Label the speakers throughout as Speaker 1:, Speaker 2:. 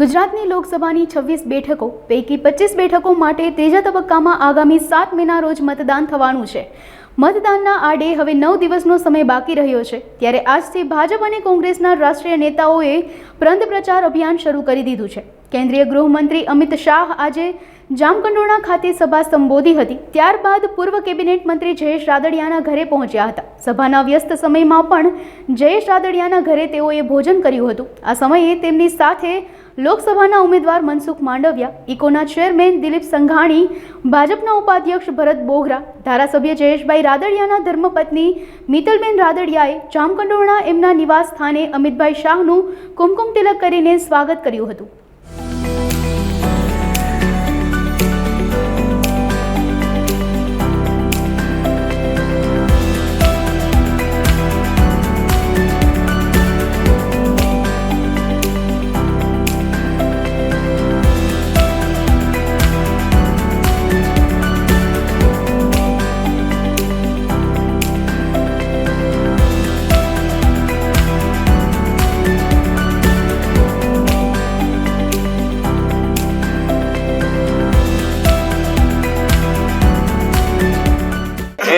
Speaker 1: ગુજરાતની લોકસભાની છવ્વીસ બેઠકો પૈકી પચીસ બેઠકો માટે ત્રીજા તબક્કામાં આગામી સાત મેના રોજ મતદાન થવાનું છે. મતદાનના આડે હવે નવ દિવસનો સમય બાકી રહ્યો છે. ત્યારે આજથી ભાજપ અને કોંગ્રેસના રાષ્ટ્રીય નેતાઓએ પ્રંત પ્રચાર અભિયાન શરૂ કરી દીધું છે. કેન્દ્રીય ગૃહમંત્રી અમિત શાહ આજે જામકંડોરણા ખાતે સભા સંબોધી હતી. ત્યારબાદ પૂર્વ કેબિનેટ મંત્રી જયેશ રાદડિયાના ઘરે પહોંચ્યા હતા. સભાના વ્યસ્ત સમયમાં પણ જયેશ રાદડિયાના ઘરે તેઓએ ભોજન કર્યું હતું. આ સમયે તેમની સાથે લોકસભાના ઉમેદવાર મનસુખ માંડવિયા, ઇકોના ચેરમેન દિલીપ સંઘાણી, ભાજપના ઉપાધ્યક્ષ ભરત બોગરા, ધારાસભ્ય જયેશભાઈ રાદડિયાના ધર્મપત્ની મિતલબેન રાદડિયાએ જામકંડોરણા એમના નિવાસ સ્થાને અમિતભાઈ શાહનું કુમકુમ તિલક કરીને સ્વાગત કર્યું હતું.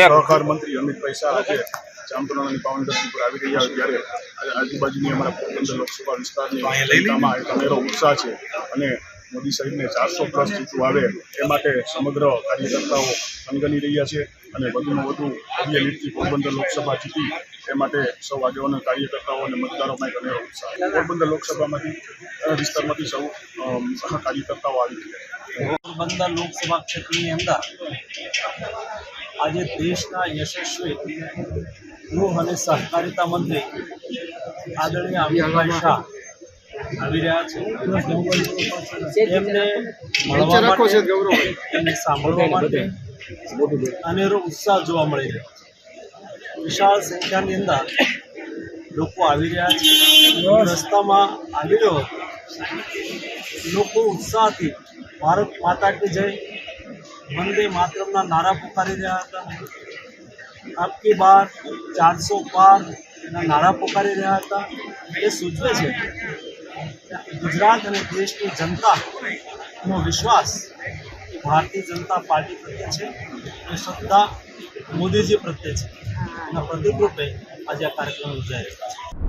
Speaker 2: સહકાર મંત્રી અમિતભાઈ શાહ આજે જામકંડોરણાની પાવન ધરતી પર આવી રહ્યા હોય ત્યારે આજે આજુબાજુની અમારા પોરબંદર લોકસભા વિસ્તારની જનતામાં ઉત્સાહ છે અને મોદી સાહેબને ચારસો પ્લસ જીતું આવે એ માટે સમગ્ર કાર્યકર્તાઓ સંગની રહ્યા છે અને વધુમાં વધુ ભવ્ય લીટથી પોરબંદર લોકસભા જીતી એ માટે સૌ આગેવાનો કાર્યકર્તાઓ અને મતદારોમાં એક અનેરો ઉત્સાહ પોરબંદર લોકસભામાંથી વિસ્તારમાંથી સૌ કાર્યકર્તાઓ આવી રહ્યા છે.
Speaker 3: પોરબંદર લોકસભા ક્ષેત્રની અંદર આજે દેશના યશસ્વી ગૃહ અને સહકારિતા મંત્રી આદરણીય અમિતભાઈ શાહ આવી રહ્યા છે. એમને મળવા માટે એમને સાંભળવા માટે અનેરો ઉત્સાહ જોવા મળી રહ્યો છે. વિશાળ સંખ્યાની અંદર લોકો આવી રહ્યા છે. રસ્તામાં આવી રહ્યો લોકો ઉત્સાહથી ભારત માતા કી જય. વંદે માતરમના નારા પુકારી રહ્યા હતા. આપકી બાર ચારસો પાર એના નારા પુકારી રહ્યા હતા. એ સૂચવે છે ગુજરાત અને દેશની જનતાનો વિશ્વાસ ભારતીય જનતા પાર્ટી પ્રત્યે છે અને શ્રદ્ધા મોદીજી પ્રત્યે છે. એના પ્રતિકરૂપે આજે આ કાર્યક્રમ યોજાઈ રહ્યો છે.